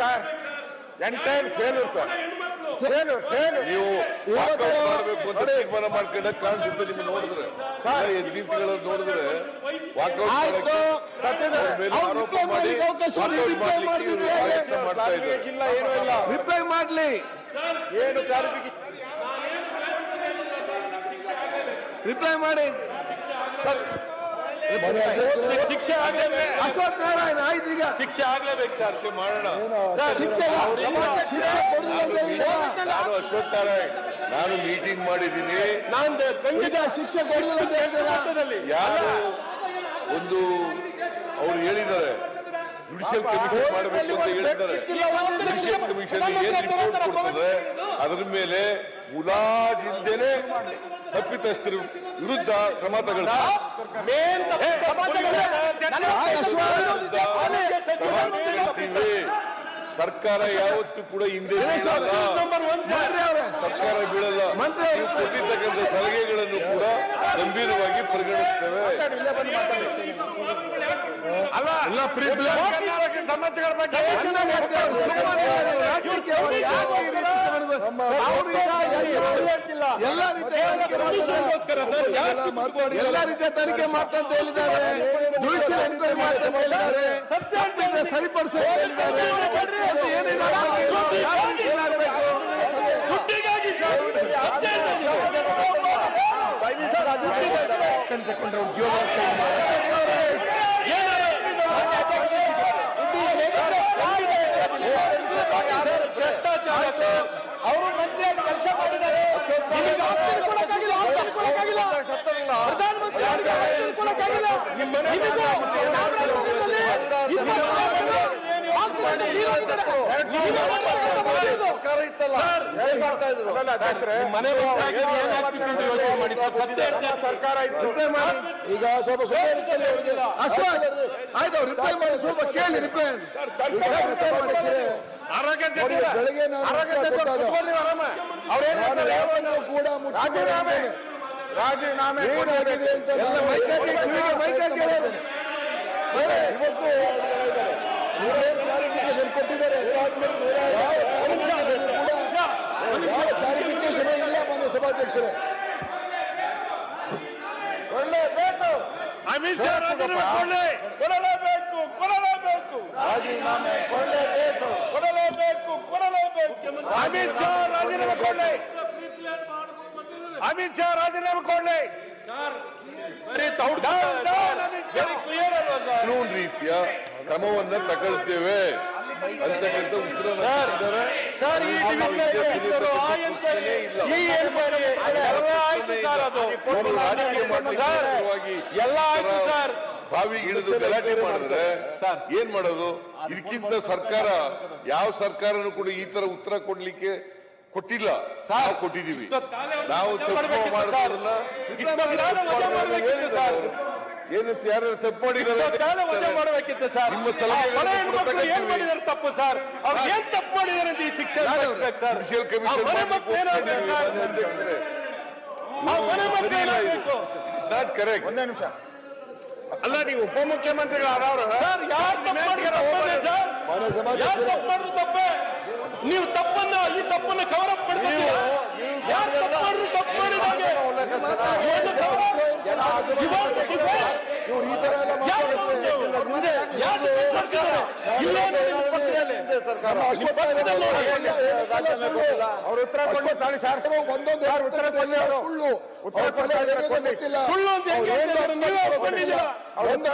Sir. Entire failure sir. Failure failure ನೀವು? Walkout ಮಾಡಬೇಕು ಅಂತ ತೀರ್ಮಾನ ಮಾಡ್ಕೊಂಡ ಕಾಣಿಸುತ್ತೆ ನಿಮ್ಗೆ ನೋಡಿದ್ರೆ. ಸರ್. ಈ ರೀತಿಗಳನ್ನು ನೋಡಿದ್ರೆ ವಾಕೌಟ್ ಆಯ್ತು. ಸತ್ಯದಲ್ಲಿ ಮೇಲೆ ಆರೋಪ ಮಾಡಿ ಮಾಡ್ತಾ ಇಲ್ಲ ಏನೂ ಇಲ್ಲ. ರಿಪ್ಲೈ ಮಾಡ್ಲಿ. ಏನು ರಿಪ್ಲೈ ಮಾಡಿ. ಶಿಕ್ಷೆ ಆಗ್ಲೇಬೇಕು ಅಶ್ವಥ್ ನಾರಾಯಣ ಆಯ್ತು ಈಗ. ಶಿಕ್ಷೆ ಆಗ್ಲೇಬೇಕು ಸರ್ ಮಾಡೋಣ. ಶಿಕ್ಷೆ. ನಾನು ಅಶ್ವಥ್ ನಾರಾಯಣ್ ನಾನು ಮೀಟಿಂಗ್ ಮಾಡಿದ್ದೀನಿ. ನಾನು ಖಂಡಿತ ಶಿಕ್ಷೆ ಕೊಡಲಿಲ್ಲ ಅಂತ ಹೇಳ್ತೀರಾ ಯಾರು? ಒಂದು ಅವ್ರು ಹೇಳಿದ್ದಾರೆ. ಜುಡಿಷಿಯಲ್ ಕಮಿಷನ್ ಮಾಡಬೇಕು ಅಂತ ಹೇಳಿದ್ದಾರೆ. ಜುಡಿಷಿಯಲ್ ಕಮಿಷನ್ ಏನ್ ರಿಪೋರ್ಟ್ ಕೊಡ್ತದೆ? ಅದರ ಮೇಲೆ ಮುಲಾಜಿಲ್ದೇನೆ ತಪ್ಪಿತಸ್ಥರ ವಿರುದ್ಧ ಕ್ರಮ ತಗೊಳ್ತಾರೆ. ಸರ್ಕಾರ ಯಾವತ್ತೂ ಕೂಡ ಹಿಂದೆ. ಸರ್ಕಾರ ಬೀಳಲ್ಲ. ಕೊಟ್ಟಿರ್ತಕ್ಕಂಥ ಗಂಭೀರವಾಗಿ ಪರಿಗಣಿಸ್ತೇವೆ ಅಲ್ಲ ಸಮಸ್ಯೆಗಳ ಬಗ್ಗೆ ಎಲ್ಲ- ರೀತಿಯ ತನಿಖೆ ಮಾಡ್ತಾ ಅಂತ ಹೇಳಿದ್ದಾರೆ. ಸರಿಪಡಿಸ ಹೇಳಿದ್ದಾರೆ. ಏನಿದೆ? ಯಾವ ತಗೊಂಡ್ರೆ ಉದ್ಯೋಗ ಅವರು. ಮಂತ್ರಿಯಾಗಿ ಕೆಲಸ ಮಾಡಿದ್ದಾರೆ. ಪ್ರಧಾನಮಂತ್ರಿ ಸರ್ಕಾರ ಈಗ ಸ್ವಲ್ಪ ಆಯ್ತು ರಿಪ್ಲೈ ಮಾಡಿ ಸ್ವಲ್ಪ ಕೇಳಿ ರಿಪ್ಲೈ ಬೆಳಗ್ಗೆ ನಾನು ಕೂಡ ರಾಜೀನಾಮೆ. ರಾಜೀನಾಮೆ ಏನಾಗಿದೆ ಅಂತ. ಇವತ್ತು ಕ್ಲಾರಿಫಿಕೇಶನ್ ಕೊಟ್ಟಿದ್ದಾರೆ. ಯಾವ ಕ್ಲಾರಿಫಿಕೇಶನ್ ಇಲ್ಲ ಮಾನ್ಯ ಸಭಾಧ್ಯಕ್ಷರೇ. ಕೊಡಲೇಬೇಕು ಅಮಿತ್ ಶಾ ರಾಜೀನಾಮೆ ಕೊಡ್ಲಿ. ಕೊಡಲೇಬೇಕು ಕೊಡಲೇಬೇಕು. ರಾಜೀನಾಮೆ ಕೊಡಲೇಬೇಕು. ಕೊಡಲೇಬೇಕು ಕೊಡಲೇಬೇಕು. ಅಮಿತ್ ಶಾ ರಾಜೀನಾಮೆ ಕೊಡ್ಲಿ. ಅಮಿತ್ ಶಾ ರಾಜೀನಾಮೆ ಕೊಡ್ಲಿ? ಕಾನೂನು ರೀತಿಯ ಕ್ರಮವನ್ನ ತಗೊಳ್ತೇವೆ. ಅಂತಕ್ಕಂಥ ಉತ್ತರ ಬಾವಿಗೆ ಇಳಿದು ಗಲಾಟೆ ಮಾಡಿದ್ರೆ ಏನ್ ಮಾಡೋದು? ಇದಕ್ಕಿಂತ ಸರ್ಕಾರ ಯಾವ ಸರ್ಕಾರನು ಕೂಡ ಈ ತರ ಉತ್ತರ ಕೊಡ್ಲಿಕ್ಕೆ ಕೊಟ್ಟಿಲ್ಲ. ನಾವು ಕೊಟ್ಟಿದೀವಿ ನಾವು ತಪ್ಪು ಮಾಡಿದ್ರಲ್ಲ. ಏನಂತ ಯಾರು ತಪ್ಪು ಮಾಡಿದ್ದಾರೆ? ಅಂತ ಕಾಲ ವಜಾ ಮಾಡಬೇಕಿತ್ತು ಸರ್. ನಿಮ್ಮ ಸಲಹೆ ಏನ್ ತಪ್ಪು ಸರ್? ಅವ್ರು ಏನ್ ತಪ್ಪು ಮಾಡಿದಾರೆ ಅಂತ ಈ ಶಿಕ್ಷೆ sir. Judicial commission not correct ಒಂದೇ ನಿಮಿಷ. ಅಲ್ಲ ನೀವು ಉಪಮುಖ್ಯಮಂತ್ರಿಗಳು ಆದವರು ಸರ್ ಯಾರು ತಪ್ಪು ಮಾಡಿದ್ರು ಸರ್? ಯಾರು ತಪ್ಪು ಮಾಡಿದ್ರು ತಪ್ಪೇ? ನೀವು ತಪ್ಪನ್ನ ಈ ತಪ್ಪನ್ನ ಕವರ್ ಅಪ್ ಮಾಡ್ತೀವಿ ಯಾರು ತಪ್ಪು ಮಾಡಿದ್ರು ತಪ್ಪು ಮಾಡಿದಾಗೆ ಏನು cover up? ಇವಾಗ- ಇವಾಗ- ಇವ್ರು ಈ ತರ ಎಲ್ಲ ಅವ್ರ ಉತ್ತರ ಕೊಡಿ ತಾಳಿ ಸರ್ ಒಂದೊಂದು ಯಾರು ಉತ್ತರ ಕೊಡಿ ಅವರು. ಸುಳ್ಳು ಉತ್ತರ ಅವ್ರ ಕೊಡಿ, ತಲೆ ಉತ್ತರ ಕೊಡಿ. ಗೊತ್ತಿಲ್ಲ. ಸುಳ್ಳು ಒಂದು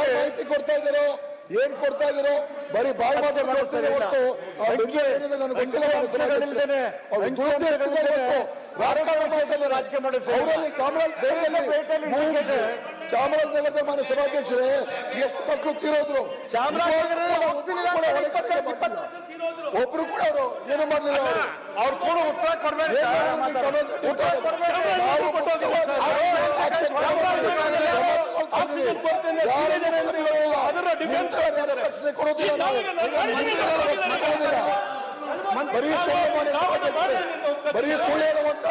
ಮಾಹಿತಿ ಕೊಡ್ತಾ ಇದ್ದಾರೋ ಏನ್ ಕೊಡ್ತಾ ಇದ್ರೋ ಬರೀ ಬಾಯಿ ಮಾತು ಕೊಡ್ತಾರೆ ಹೊರತು. ಆ ಬೆಂಕಿ ಏನಿದೆ ನನಗೆ ಗೊತ್ತಿಲ್ಲ ಮಾನ್ಯ ಸಭಾಧ್ಯಕ್ಷರೇ. ಅವ್ರು ದುರುದ್ದೇಶದಿಂದ ಇವತ್ತು ರಾಜಕಾರಣ ಮಾಡ್ತಾರೆ. ರಾಜಕೀಯ. ಚಾಮರಾಜನಗರದ ಮಾನ್ಯ ಸಭಾಧ್ಯಕ್ಷರೇ ಎಷ್ಟು ಮಕ್ಕಳು ತೀರೋದ್ರು. ಒಬ್ರು ಕೂಡ ಅವರು ಏನು ಮಾಡಲಿಲ್ಲ ಅವರು. ಅವ್ರು ಕೂಡ ಉತ್ತರ ಕೊಡ್ಬೇಕು ಆಕ್ಸಿಜನ್ ಕೊರತೆಯಿಂದ ಅದನ್ನ ಡಿಫೆನ್ಸ್ ರಕ್ಷಣೆ ಕೊಡೋದಿಲ್ಲ. ಬರೀ ಸುಳ್ಳು ಮಾಡಿ ಬರೀ ಸುಳ್ಳು ಹೇಳುವಂತ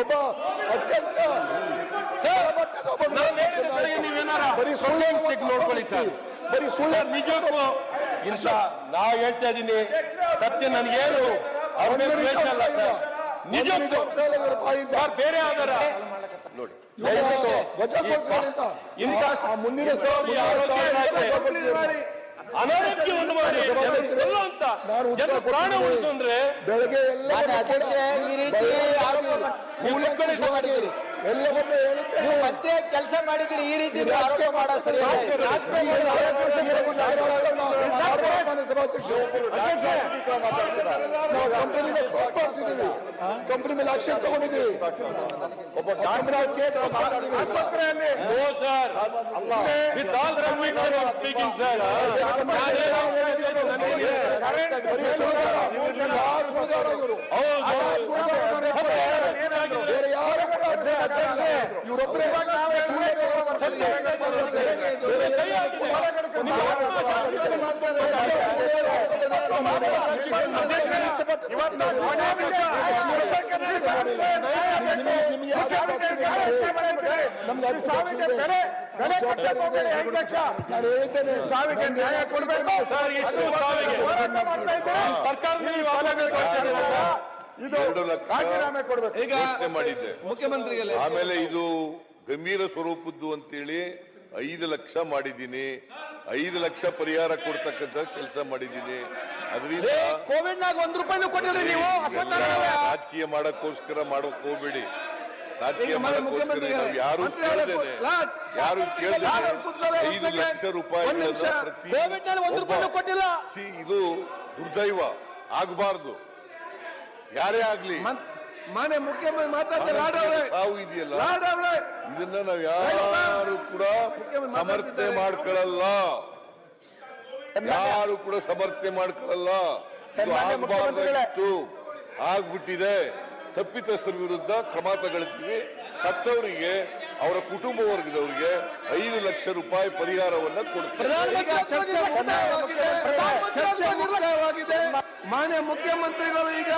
ಒಬ್ಬ ಅತ್ಯಂತ ಬರೀ ಸುಳ್ಳು ನೋಡ್ಕೊಳ್ಳಿ ಸರ್. ಬರೀ ಸುಳ್ಳು ನಿಜಕ್ಕೂ ಇಂಥ ನಾ ಹೇಳ್ತಾ ಇದ್ದೀನಿ. ಸತ್ಯ ನನಗೇನು ಅವ್ರ ಇಲ್ಲ. ನಿಜಕ್ಕೂ ಇಲ್ಲ. ಬೇರೆ ಯಾವ್ದಾರ? ಇವಾಗ ಆ ಮುಂದಿನ ಈ ಆರೋಗ್ಯ ಇಲಾಖೆ ಅನಾರೋಗ್ಯ ಉಂಟು ಮಾಡಿ ಅಂತ ನಾನು ಪ್ರಾಣ. ಉಳಿಸು ಅಂದ್ರೆ ಬೆಳಗ್ಗೆ ಎಲ್ಲ ಈ ರೀತಿ ಕೂಲಂಕಷವಾಗಿ ಎಲ್ಲವನ್ನೂ ಹೇಳಿದ್ರೆ ಮತ್ತೆ ಕೆಲಸ ಮಾಡಿದ್ರೆ ಈ ರೀತಿ ರಾಜಕೀಯ ಮಾಡೋ ಸಭಾಧ್ಯಕ್ಷರು ನಾವು ಕಂಪನಿಗೆ ಕಂಪನಿ ಮೇಲೆ ಆಕ್ಷನ್ ತಗೊಂಡಿದ್ದೀವಿ ಒಬ್ಬ doctor no sir with all sir ಬೇರೆ ಯಾರು ಇವರೊಬ್ಬರೇ ಅದು ನಾನು ಈಗ ಮಾಡಿದ್ದೆ ಆಮೇಲೆ ಇದು ಗಂಭೀರ ಸ್ವರೂಪದ್ದು ಅಂತೇಳಿ ಐದು ಲಕ್ಷ ಮಾಡಿದ್ದೀನಿ ಐದು ಲಕ್ಷ ಪರಿಹಾರ ಕೊಡ್ತಕ್ಕಂತ ಕೆಲಸ ಮಾಡಿದ್ದೀನಿ. ಅದರಿಂದ ಕೋವಿಡ್ ನಾಗ ಒಂದ್ ರೂಪಾಯಿ ಕೊಟ್ಟಿಲ್ರಿ ನೀವು? ರಾಜಕೀಯ ಮಾಡಕ್ಕೋಸ್ಕರ ಮಾಡಕ್ ಹೋಗ್ಬೇಡಿ. ರಾಜಕೀಯ ಮಾಡಕ್ಕೋಸ್ಕರ ಯಾರು ಯಾರು ಐದು ಲಕ್ಷ ರೂಪಾಯಿ ಇದು ದುರ್ದೈವ. ಆಗಬಾರ್ದು. ಯಾರೇ ಆಗ್ಲಿ. ಮಾನ್ಯ ಮುಖ್ಯಮಂತ್ರಿ ಮಾತಾಡ್ತಾರೆ ಲಾಡ್ ಅವ್ರೆ ಸಾವು ಇದೆಯಲ್ಲ? ಲಾಡ್ ಅವ್ರೆ ಇದನ್ನ ನಾವ್ ಯಾರು ಕೂಡ ಸಮರ್ಥನೆ ಮಾಡ್ಕೊಳ್ಳಲ್ಲ ಯಾರು ಕೂಡ ಸಮರ್ಥನೆ ಮಾಡ್ಕೊಳ್ಳಲ್ಲ ಆಗ್ಬಿಟ್ಟಿದೆ. ತಪ್ಪಿತಸ್ಥರ ವಿರುದ್ಧ ಕ್ರಮ ತಗೊಳ್ತೀವಿ. ಸತ್ತವರಿಗೆ ಅವರ ಕುಟುಂಬ ವರ್ಗದವರಿಗೆ ಐದು ಲಕ್ಷ ರೂಪಾಯಿ ಪರಿಹಾರವನ್ನ ಕೊಡ್ತೀವಿ. ಮುಕ್ತಾಯವಾಗಿದೆ ಮಾನ್ಯ ಮುಖ್ಯಮಂತ್ರಿಗಳು ಈಗ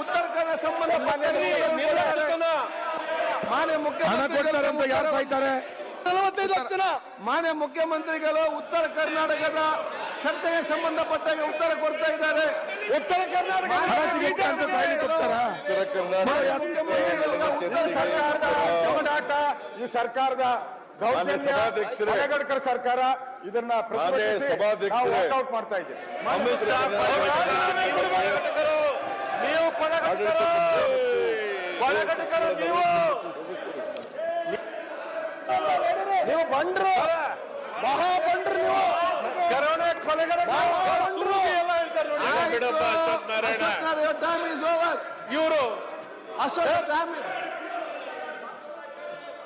ಉತ್ತರ ಕನ್ನಡ ಸಂಬಂಧಪಟ್ಟ ಮಾನ್ಯ ಮುಖ್ಯಮಂತ್ರಿಗಳು ಜನ. ಮಾನ್ಯ ಮುಖ್ಯಮಂತ್ರಿಗಳು ಉತ್ತರ ಕರ್ನಾಟಕದ ಚರ್ಚೆಗೆ ಸಂಬಂಧಪಟ್ಟ ಉತ್ತರ ಕೊಡ್ತಾ ಇದ್ದಾರೆ. ಉತ್ತರ ಕರ್ನಾಟಕ ಉತ್ತರ ಕರ್ನಾಟಕ ಈ ಸರ್ಕಾರದ ಸಭಾಧ್ಯಕ್ಷರೇ ಸರ್ಕಾರ ಇದನ್ನ ವರ್ಕೌಟ್ ಮಾಡ್ತಾ ಇದ್ದೀವಿ. ನೀವು ಕೊನೆಗಟ್ಟಕರು ನೀವು ನೀವು ಬಂಡ್ರು ಮಹಾ ಬಂಡ್ರು ನೀವು. ಕರೋನಾ ಕೊಲೆಗಟ್ಟಕರು ಎಲ್ಲ ಹೇಳ್ತಾರೆ ಇವರು ಅಶೋಕ್